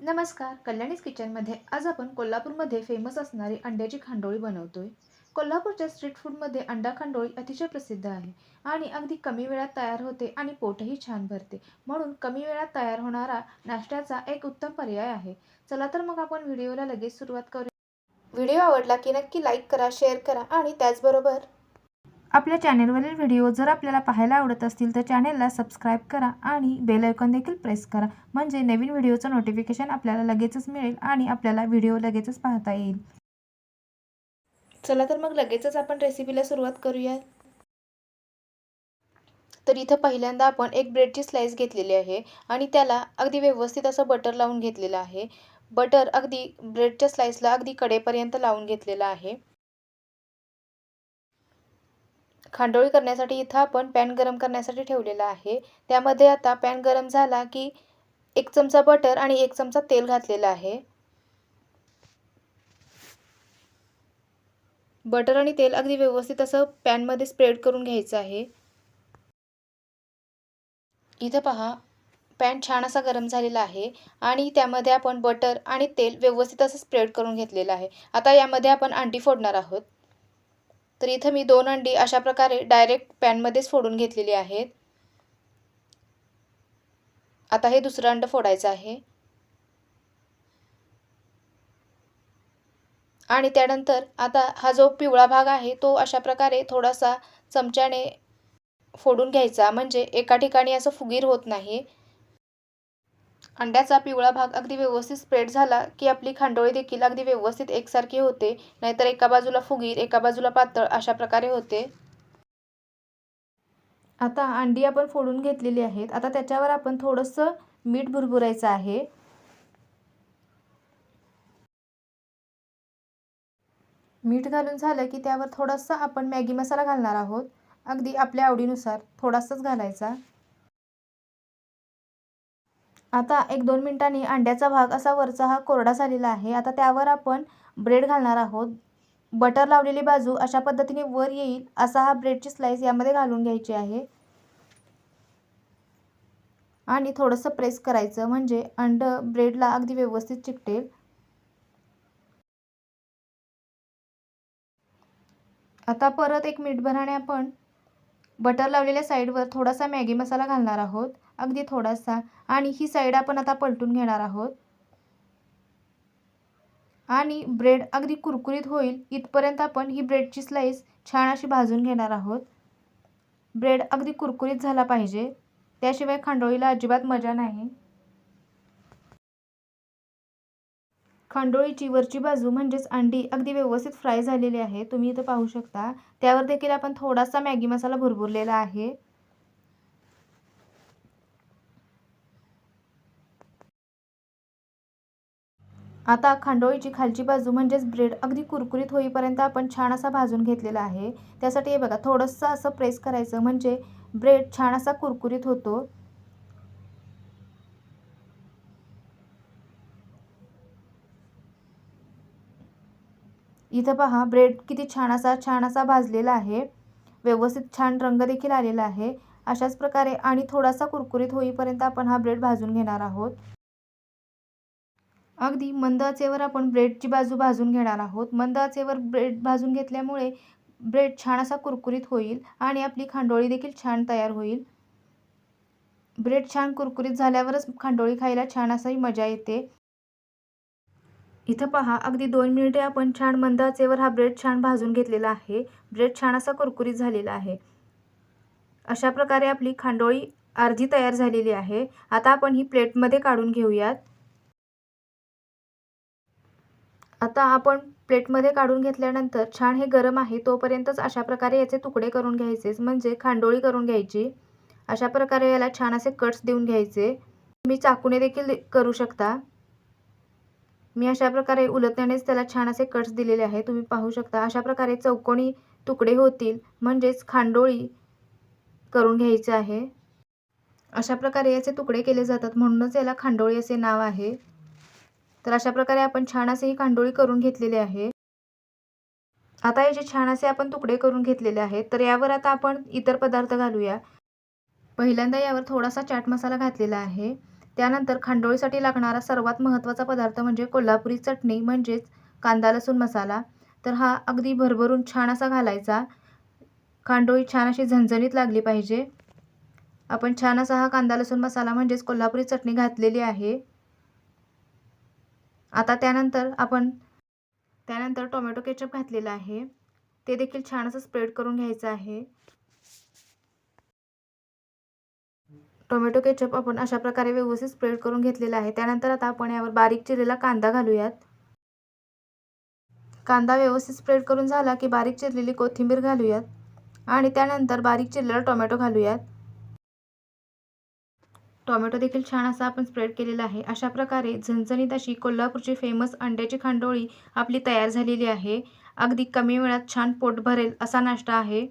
नमस्कार. कल्याणीज किचनमध्ये आज आपण कोल्हापूरमध्ये फेमस असणारी अंड्याची खांडोळी बनवतोय. कोल्हापूरच्या स्ट्रीट फूडमध्ये अंडा खांडोळी अतिशय प्रसिद्ध आहे आणि अगदी कमी वेळात तयार होते आणि पोटही छान भरते. म्हणून कमी वेळात तयार होणारा नाश्त्याचा एक उत्तम पर्याय आहे. चला तर मग आपण व्हिडिओला लगेच सुरुवात करू. व्हिडिओ आवडला की नक्की लाईक करा शेअर करा आणि त्याचबरोबर आपल्या चॅनेलवरील व्हिडिओ जर आपल्याला पाहायला आवडत असतील तर चॅनेलला सबस्क्राईब करा आणि बेल आयकॉन देखील प्रेस करा. म्हणजे नवीन व्हिडिओचं नोटिफिकेशन आपल्याला लगेचच मिळेल आणि आपल्याला व्हिडिओ लगेचच पाहता येईल. चला तर मग लगेचच आपण रेसिपीला सुरुवात करूया. तर इथं पहिल्यांदा आपण एक ब्रेडची स्लाईस घेतलेली आहे आणि त्याला अगदी व्यवस्थित असं बटर लावून घेतलेलं आहे. बटर अगदी ब्रेडच्या स्लाईसला अगदी कडेपर्यंत लावून घेतलेलं आहे. खांडोळी करण्यासाठी इथं आपण पॅन गरम करण्यासाठी ठेवलेला आहे. त्यामध्ये आता पॅन गरम झाला की एक चमचा बटर आणि एक चमचा तेल घातलेलं आहे. बटर आणि तेल अगदी व्यवस्थित असं पॅनमध्ये स्प्रेड करून घ्यायचं आहे. इथं पहा पॅन छान असा गरम झालेला आहे आणि त्यामध्ये आपण बटर आणि तेल व्यवस्थित असं स्प्रेड करून घेतलेलं आहे. आता यामध्ये आपण अंडी फोडणार आहोत. तर इथं मी दोन अंडी अशा प्रकारे डायरेक्ट पॅनमध्येच फोडून घेतलेली आहेत. आता हे दुसरं अंड फोडायचं आहे. आणि त्यानंतर आता हा जो पिवळा भाग आहे तो अशा प्रकारे थोडासा चमच्याने फोडून घ्यायचा. म्हणजे एका ठिकाणी असं फुगीर होत नाही. अंड्याचा पिवळा भाग अगदी व्यवस्थित स्प्रेड झाला की आपली खांडोळी देखील अगदी व्यवस्थित एकसारखी होते. नाहीतर एका बाजूला फुगीर एका बाजूला पातळ अशा प्रकारे होते. आता अंडी आपण फोडून घेतलेली आहेत. आता त्याच्यावर आपण थोडंसं मीठ भुरभुरायचं आहे. मीठ घालून झालं की त्यावर थोडासा आपण मॅगी मसाला घालणार आहोत. अगदी आपल्या आवडीनुसार थोडासाच घालायचा. आता एक दोन मिनटांनी अंड्याचा भाग असा वरचा हा कोरडा झालेला आहे. आता त्यावर आपण ब्रेड घालणार आहोत. बटर लावलेली बाजू अशा पद्धतीने वर येईल असा हा ब्रेडची स्लाईस यामध्ये घालून घ्यायची आहे. आणि थोडंसं प्रेस करायचं म्हणजे अंड ब्रेडला अगदी व्यवस्थित चिकटेल. आता परत एक मिनिटभराने आपण बटर लावलेल्या साईडवर थोडासा मॅगी मसाला घालणार आहोत. अगदी थोडासा. आणि ही साईड आपण आता पलटून घेणार आहोत. आणि ब्रेड अगदी कुरकुरीत होईल. इथपर्यंत आपण ही ब्रेडची स्लाईस छान अशी भाजून घेणार आहोत. ब्रेड अगदी कुरकुरीत झाला पाहिजे. त्याशिवाय खांडोळीला अजिबात मजा नाही. खांडोळीची वरची बाजू म्हणजेच अंडी अगदी व्यवस्थित फ्राय झालेली आहे. तुम्ही इथं पाहू शकता. त्यावर देखील आपण थोडासा मॅगी मसाला भुरभुरलेला आहे. आता खांडोळीची खालची बाजू म्हणजेच ब्रेड अगदी कुरकुरीत होईपर्यंत आपण छान असा भाजून घेतलेला आहे. त्यासाठी हे बघा थोडंसं असं प्रेस करायचं म्हणजे ब्रेड छान असा कुरकुरीत होतो. इथं पहा ब्रेड किती छान असा छान असा भाजलेला आहे. व्यवस्थित छान रंग देखील आलेला आहे. अशाच प्रकारे आणि थोडासा कुरकुरीत होईपर्यंत आपण हा ब्रेड भाजून घेणार आहोत. अगदी मंद आचेवर आपण ब्रेडची बाजू भाजून घेणार आहोत. मंद आचेवर ब्रेड भाजून घेतल्यामुळे ब्रेड छान असा कुरकुरीत होईल आणि आपली खांडोळी देखील छान तयार होईल. ब्रेड छान कुरकुरीत झाल्यावरच खांडोळी खायला छान असाही मजा येते. इथं पहा अगदी दोन मिनिटे आपण छान मंद आचेवर हा ब्रेड छान भाजून घेतलेला आहे. ब्रेड छान असा कुरकुरीत झालेला आहे. अशा प्रकारे आपली खांडोळी अर्धी तयार झालेली आहे. आता आपण ही प्लेटमध्ये काढून घेऊयात. आता आपण प्लेटमध्ये काढून घेतल्यानंतर छान हे गरम आहे तोपर्यंतच अशा प्रकारे याचे तुकडे करून घ्यायचेच म्हणजे खांडोळी करून घ्यायची. अशा प्रकारे याला छान असे कट्स देऊन घ्यायचे. तुम्ही चाकूने देखील करू शकता. मी अशा प्रकारे उलटण्यानेच त्याला छान असे कट्स दिलेले आहे तुम्ही पाहू शकता अशा प्रकारे चौकोनी तुकडे होतील म्हणजेच खांडोळी करून घ्यायचे आहे. अशा प्रकारे याचे तुकडे केले जातात म्हणूनच याला खांडोळी असे नाव आहे. तर अशा प्रकारे आपण छान असे ही खांडोळी करून घेतलेली आहे. आता याचे छान असे आपण तुकडे करून घेतलेले आहेत. तर यावर आता आपण इतर पदार्थ घालूया. पहिल्यांदा यावर थोडासा चाट मसाला घातलेला आहे. त्यानंतर खांडोळीसाठी लागणारा सर्वात महत्त्वाचा पदार्थ म्हणजे कोल्हापुरी चटणी म्हणजेच कांदा लसूण मसाला. तर हा अगदी भरभरून छान असा घालायचा. खांडोळी छान अशी झणझणीत लागली पाहिजे. आपण छान असा हा कांदा लसूण मसाला म्हणजेच कोल्हापुरी चटणी घातलेली आहे. आता त्यानंतर आपण त्यानंतर टोमॅटो केचप घातलेला आहे. ते देखील छान असं स्प्रेड करून घ्यायचं आहे. टोमॅटो केचप आपण अशा प्रकारे व्यवस्थित स्प्रेड करून घेतलेला आहे. त्यानंतर आता आपण यावर बारीक चिरलेला कांदा घालूयात. कांदा व्यवस्थित स्प्रेड करून झाला की बारीक चिरलेली कोथिंबीर घालूयात. आणि त्यानंतर बारीक चिरलेला टोमॅटो घालूयात. टोमॅटो देखील छान असा आपण स्प्रेड केलेला आहे. अशा प्रकारे झणझणीत अशी कोल्हापूरची फेमस अंड्याची खांडोळी आपली तयार झालेली आहे. अगदी कमी वेळात छान पोट भरेल असा नाश्ता आहे.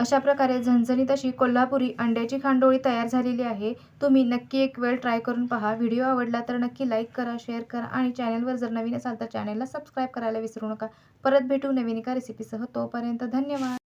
अशा प्रकारे झणझणीत अशी कोल्हापुरी अंड्याची खांडोळी तयार झालेली आहे. तुम्ही नक्की एक वेळ ट्राय करून पहा. व्हिडिओ आवडला तर नक्की लाईक करा शेअर करा आणि चॅनलवर जर नवीन असाल तर चॅनलला सबस्क्राईब करायला विसरू नका. परत भेटू नवीन एका रेसिपीसह तोपर्यंत धन्यवाद.